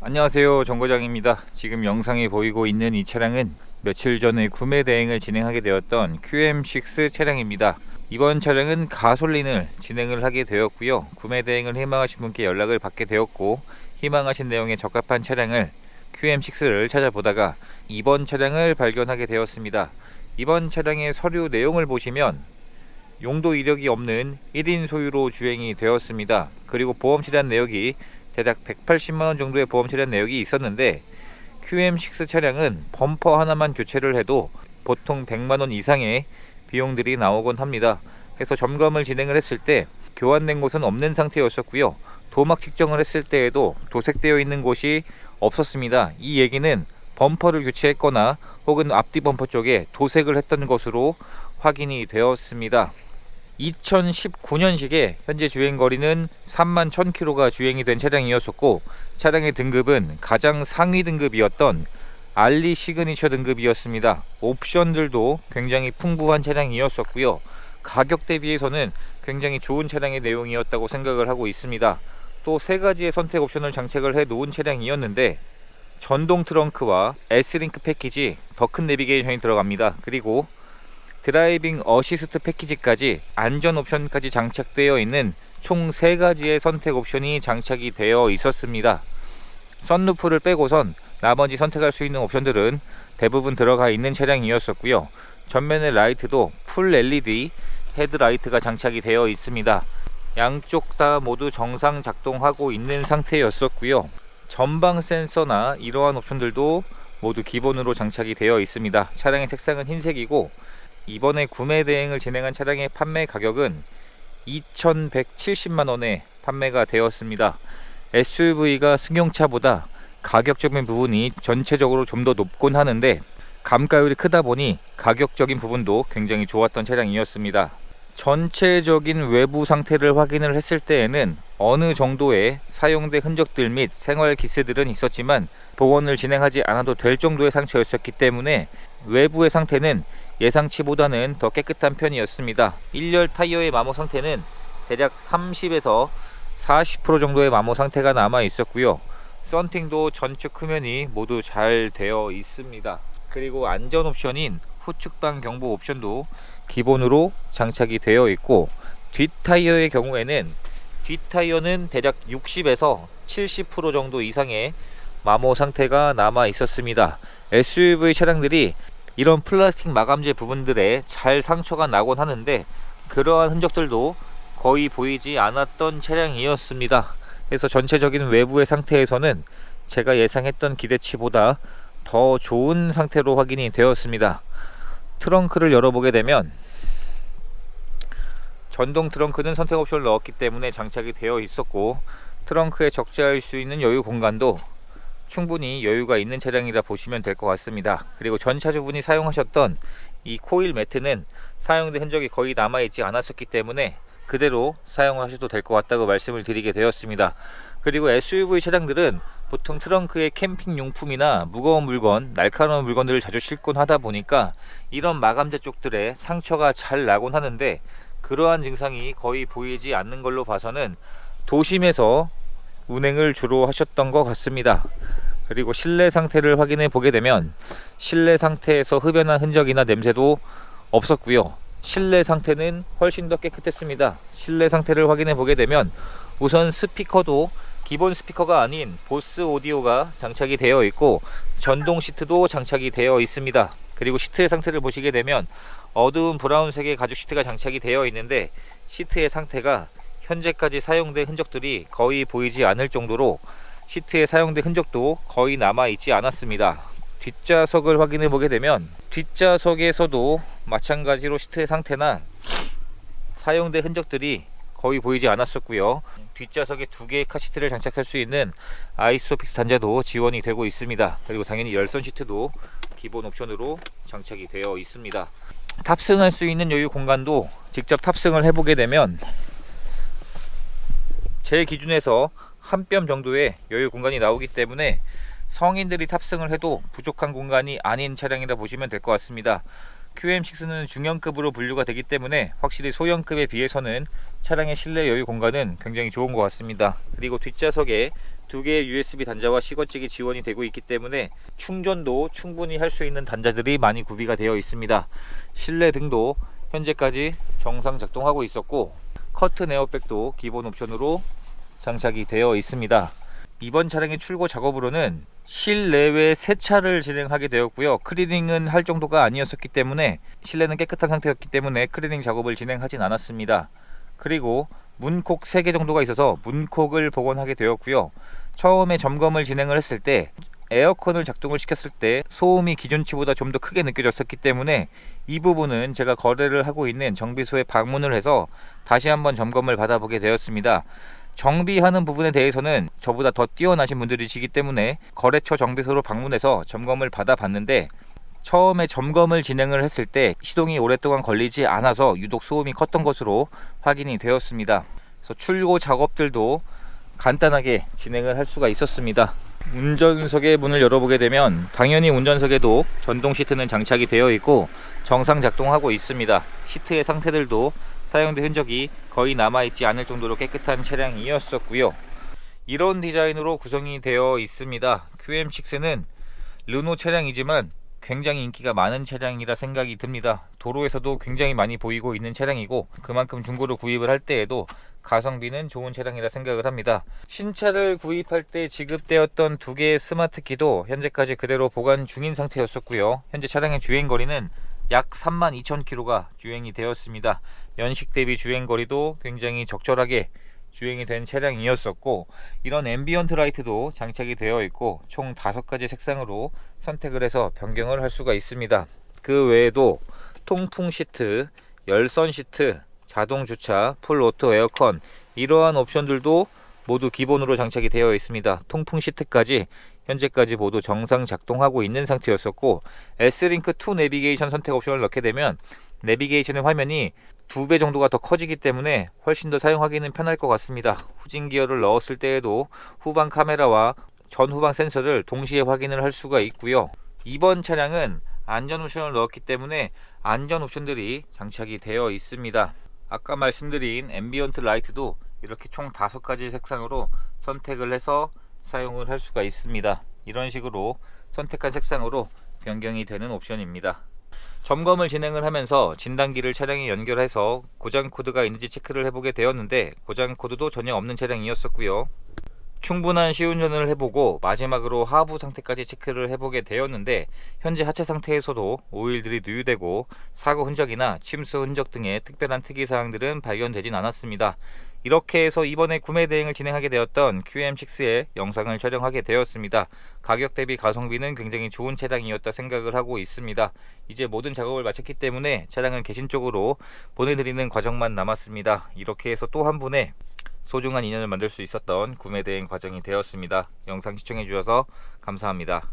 안녕하세요. 정거장입니다. 지금 영상에 보이고 있는 이 차량은 며칠 전에 구매 대행을 진행하게 되었던 QM6 차량입니다. 이번 차량은 가솔린을 진행을 하게 되었고요. 구매 대행을 희망하신 분께 연락을 받게 되었고 희망하신 내용에 적합한 차량을 QM6를 찾아보다가 이번 차량을 발견하게 되었습니다. 이번 차량의 서류 내용을 보시면 용도 이력이 없는 1인 소유로 주행이 되었습니다. 그리고 보험 질환 내역이 대략 180만원 정도의 보험 질환 내역이 있었는데 QM6 차량은 범퍼 하나만 교체를 해도 보통 100만원 이상의 비용들이 나오곤 합니다. 그래서 점검을 진행을 했을 때 교환된 곳은 없는 상태였었고요. 도막 측정을 했을 때에도 도색되어 있는 곳이 없었습니다. 이 얘기는 범퍼를 교체했거나 혹은 앞뒤 범퍼 쪽에 도색을 했던 것으로 확인이 되었습니다. 2019년식에 현재 주행 거리는 3만 1000km가 주행이 된 차량이었었고 차량의 등급은 가장 상위 등급이었던 알리 시그니처 등급이었습니다. 옵션들도 굉장히 풍부한 차량이었었고요. 가격 대비해서는 굉장히 좋은 차량의 내용이었다고 생각을 하고 있습니다. 또 세 가지의 선택 옵션을 장착을 해 놓은 차량이었는데 전동 트렁크와 S링크 패키지 더 큰 내비게이션이 들어갑니다. 그리고 드라이빙 어시스트 패키지까지 안전 옵션까지 장착되어 있는 총 3가지의 선택 옵션이 장착이 되어 있었습니다. 썬루프를 빼고선 나머지 선택할 수 있는 옵션들은 대부분 들어가 있는 차량이었었고요. 전면의 라이트도 풀 LED 헤드라이트가 장착이 되어 있습니다. 양쪽 다 모두 정상 작동하고 있는 상태였었고요. 전방 센서나 이러한 옵션들도 모두 기본으로 장착이 되어 있습니다. 차량의 색상은 흰색이고 이번에 구매 대행을 진행한 차량의 판매 가격은 2,170만 원에 판매가 되었습니다. SUV가 승용차보다 가격적인 부분이 전체적으로 좀 더 높곤 하는데 감가율이 크다 보니 가격적인 부분도 굉장히 좋았던 차량이었습니다. 전체적인 외부 상태를 확인을 했을 때에는 어느 정도의 사용된 흔적들 및 생활 기스들은 있었지만 복원을 진행하지 않아도 될 정도의 상처였었기 때문에 외부의 상태는 예상치보다는 더 깨끗한 편이었습니다. 1열 타이어의 마모 상태는 대략 30에서 40% 정도의 마모 상태가 남아 있었고요. 썬팅도 전축 후면이 모두 잘 되어 있습니다. 그리고 안전 옵션인 후측방 경보 옵션도 기본으로 장착이 되어 있고 뒷 타이어의 경우에는 뒷 타이어는 대략 60에서 70% 정도 이상의 마모 상태가 남아 있었습니다. SUV 차량들이 이런 플라스틱 마감재 부분들에 잘 상처가 나곤 하는데 그러한 흔적들도 거의 보이지 않았던 차량이었습니다. 그래서 전체적인 외부의 상태에서는 제가 예상했던 기대치보다 더 좋은 상태로 확인이 되었습니다. 트렁크를 열어보게 되면 전동 트렁크는 선택 옵션을 넣었기 때문에 장착이 되어 있었고 트렁크에 적재할 수 있는 여유 공간도 충분히 여유가 있는 차량이라 보시면 될 것 같습니다. 그리고 전 차주분이 사용하셨던 이 코일 매트는 사용된 흔적이 거의 남아있지 않았었기 때문에 그대로 사용하셔도 될 것 같다고 말씀을 드리게 되었습니다. 그리고 SUV 차량들은 보통 트렁크에 캠핑 용품이나 무거운 물건, 날카로운 물건들을 자주 싣곤 하다 보니까 이런 마감재 쪽들에 상처가 잘 나곤 하는데 그러한 증상이 거의 보이지 않는 걸로 봐서는 도심에서 운행을 주로 하셨던 것 같습니다. 그리고 실내 상태를 확인해 보게 되면 실내 상태에서 흡연한 흔적이나 냄새도 없었고요. 실내 상태는 훨씬 더 깨끗했습니다. 실내 상태를 확인해 보게 되면 우선 스피커도 기본 스피커가 아닌 보스 오디오가 장착이 되어 있고 전동 시트도 장착이 되어 있습니다. 그리고 시트의 상태를 보시게 되면 어두운 브라운색의 가죽 시트가 장착이 되어 있는데 시트의 상태가 현재까지 사용된 흔적들이 거의 보이지 않을 정도로 시트에 사용된 흔적도 거의 남아 있지 않았습니다. 뒷좌석을 확인해 보게 되면 뒷좌석에서도 마찬가지로 시트의 상태나 사용된 흔적들이 거의 보이지 않았었고요. 뒷좌석에 두 개의 카시트를 장착할 수 있는 아이소픽스 단자도 지원이 되고 있습니다. 그리고 당연히 열선 시트도 기본 옵션으로 장착이 되어 있습니다. 탑승할 수 있는 여유 공간도 직접 탑승을 해보게 되면 제 기준에서 한 뼘 정도의 여유 공간이 나오기 때문에 성인들이 탑승을 해도 부족한 공간이 아닌 차량이라 보시면 될 것 같습니다. QM6는 중형급으로 분류가 되기 때문에 확실히 소형급에 비해서는 차량의 실내 여유 공간은 굉장히 좋은 것 같습니다. 그리고 뒷좌석에 두 개의 USB 단자와 시거잭이 지원이 되고 있기 때문에 충전도 충분히 할 수 있는 단자들이 많이 구비가 되어 있습니다. 실내 등도 현재까지 정상 작동하고 있었고 커튼 에어백도 기본 옵션으로 장착이 되어 있습니다. 이번 차량의 출고 작업으로는 실내외 세차를 진행하게 되었고요. 클리닝은 할 정도가 아니었었기 때문에 실내는 깨끗한 상태였기 때문에 클리닝 작업을 진행하진 않았습니다. 그리고 문콕 3개 정도가 있어서 문콕을 복원하게 되었고요. 처음에 점검을 진행을 했을 때 에어컨을 작동을 시켰을 때 소음이 기준치보다 좀 더 크게 느껴졌었기 때문에 이 부분은 제가 거래를 하고 있는 정비소에 방문을 해서 다시 한번 점검을 받아보게 되었습니다. 정비하는 부분에 대해서는 저보다 더 뛰어나신 분들이시기 때문에 거래처 정비소로 방문해서 점검을 받아봤는데 처음에 점검을 진행을 했을 때 시동이 오랫동안 걸리지 않아서 유독 소음이 컸던 것으로 확인이 되었습니다. 그래서 출고 작업들도 간단하게 진행을 할 수가 있었습니다. 운전석의 문을 열어보게 되면 당연히 운전석에도 전동 시트는 장착이 되어 있고 정상 작동하고 있습니다. 시트의 상태들도 사용된 흔적이 거의 남아있지 않을 정도로 깨끗한 차량이었었고요. 이런 디자인으로 구성이 되어 있습니다. QM6는 르노 차량이지만 굉장히 인기가 많은 차량이라 생각이 듭니다. 도로에서도 굉장히 많이 보이고 있는 차량이고 그만큼 중고로 구입을 할 때에도 가성비는 좋은 차량이라 생각을 합니다. 신차를 구입할 때 지급되었던 두 개의 스마트 키도 현재까지 그대로 보관 중인 상태였었고요. 현재 차량의 주행 거리는 약 32,000km가 주행이 되었습니다. 연식 대비 주행 거리도 굉장히 적절하게 주행이 된 차량이었었고 이런 앰비언트 라이트도 장착이 되어 있고 총 5가지 색상으로 선택을 해서 변경을 할 수가 있습니다. 그 외에도 통풍 시트, 열선 시트, 자동 주차, 풀 오토 에어컨 이러한 옵션들도 모두 기본으로 장착이 되어 있습니다. 통풍 시트까지 현재까지 모두 정상 작동하고 있는 상태였었고 S링크 2 내비게이션 선택 옵션을 넣게 되면 내비게이션의 화면이 두 배 정도가 더 커지기 때문에 훨씬 더 사용하기는 편할 것 같습니다. 후진 기어를 넣었을 때에도 후방 카메라와 전후방 센서를 동시에 확인을 할 수가 있고요. 이번 차량은 안전 옵션을 넣었기 때문에 안전 옵션들이 장착이 되어 있습니다. 아까 말씀드린 앰비언트 라이트도 이렇게 총 다섯 가지 색상으로 선택을 해서 사용을 할 수가 있습니다. 이런 식으로 선택한 색상으로 변경이 되는 옵션입니다. 점검을 진행을 하면서 진단기를 차량에 연결해서 고장 코드가 있는지 체크를 해보게 되었는데 고장 코드도 전혀 없는 차량이었었고요. 충분한 시운전을 해보고 마지막으로 하부 상태까지 체크를 해보게 되었는데 현재 하체 상태에서도 오일들이 누유되고 사고 흔적이나 침수 흔적 등의 특별한 특이사항들은 발견되진 않았습니다. 이렇게 해서 이번에 구매 대행을 진행하게 되었던 QM6의 영상을 촬영하게 되었습니다. 가격 대비 가성비는 굉장히 좋은 차량이었다 생각을 하고 있습니다. 이제 모든 작업을 마쳤기 때문에 차량을 개신 쪽으로 보내드리는 과정만 남았습니다. 이렇게 해서 또 한 분의 소중한 인연을 만들 수 있었던 구매 대행 과정이 되었습니다. 영상 시청해 주셔서 감사합니다.